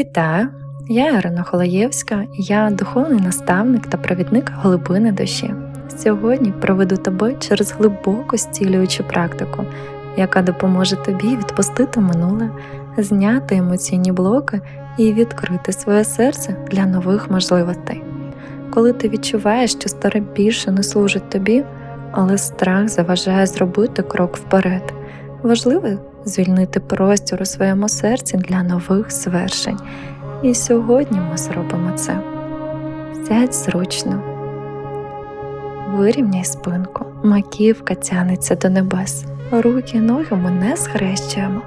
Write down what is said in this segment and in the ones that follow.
Вітаю! Я Ірина Холоєвська, я духовний наставник та провідник глибини душі. Сьогодні проведу тебе через глибоку стілюючу практику, яка допоможе тобі відпустити минуле, зняти емоційні блоки і відкрити своє серце для нових можливостей. Коли ти відчуваєш, що старе більше не служить тобі, але страх заважає зробити крок вперед, важливо звільнити простір у своєму серці для нових звершень. І сьогодні ми зробимо це. Сядь зручно, вирівняй спинку, маківка тянеться до небес, руки, ноги ми не схрещуємо.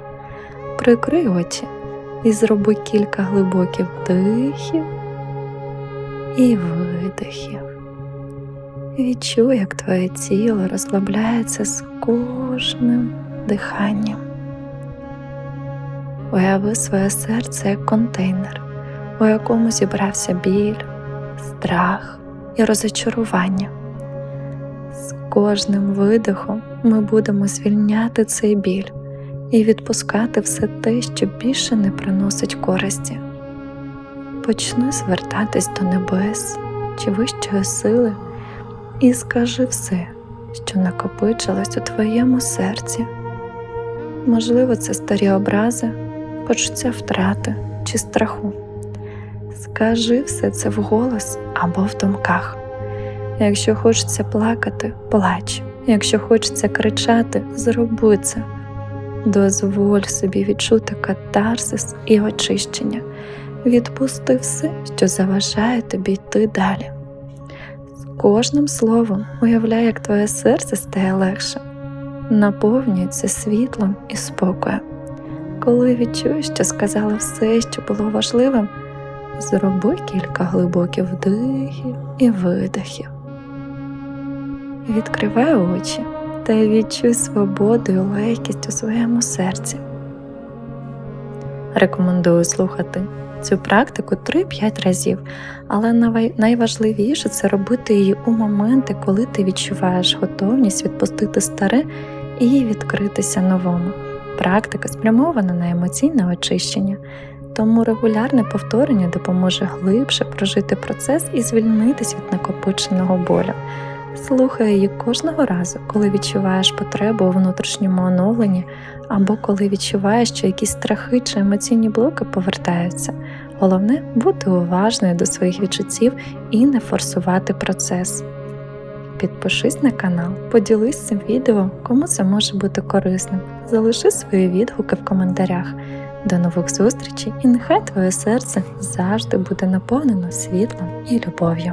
Прикрий очі і зроби кілька глибоких вдихів і видихів. Відчуй, як твоє тіло розслабляється з кожним диханням. Уяви своє серце як контейнер, у якому зібрався біль, страх і розочарування. З кожним видихом ми будемо звільняти цей біль і відпускати все те, що більше не приносить користі. Почни звертатись до небес чи вищої сили і скажи все, що накопичилось у твоєму серці. Можливо, це старі образи, почуття втрати чи страху. Скажи все це вголос або в думках. Якщо хочеться плакати, плач. Якщо хочеться кричати, зроби це. Дозволь собі відчути катарсис і очищення. Відпусти все, що заважає тобі йти далі. З кожним словом уявляй, як твоє серце стає легше, наповнюється світлом і спокоєм. Коли відчуєш, що сказала все, що було важливим, зроби кілька глибоких вдихів і видихів. Відкривай очі та відчуй свободу і легкість у своєму серці. Рекомендую слухати цю практику 3-5 разів, але найважливіше це робити її у моменти, коли ти відчуваєш готовність відпустити старе і відкритися новому. Практика спрямована на емоційне очищення, тому регулярне повторення допоможе глибше прожити процес і звільнитись від накопиченого болю. Слухай її кожного разу, коли відчуваєш потребу у внутрішньому оновленні, або коли відчуваєш, що якісь страхи чи емоційні блоки повертаються. Головне бути уважною до своїх відчуттів і не форсувати процес. Підпишись на канал, поділись цим відео, кому це може бути корисним. Залиши свої відгуки в коментарях. До нових зустрічей і нехай твоє серце завжди буде наповнено світлом і любов'ю.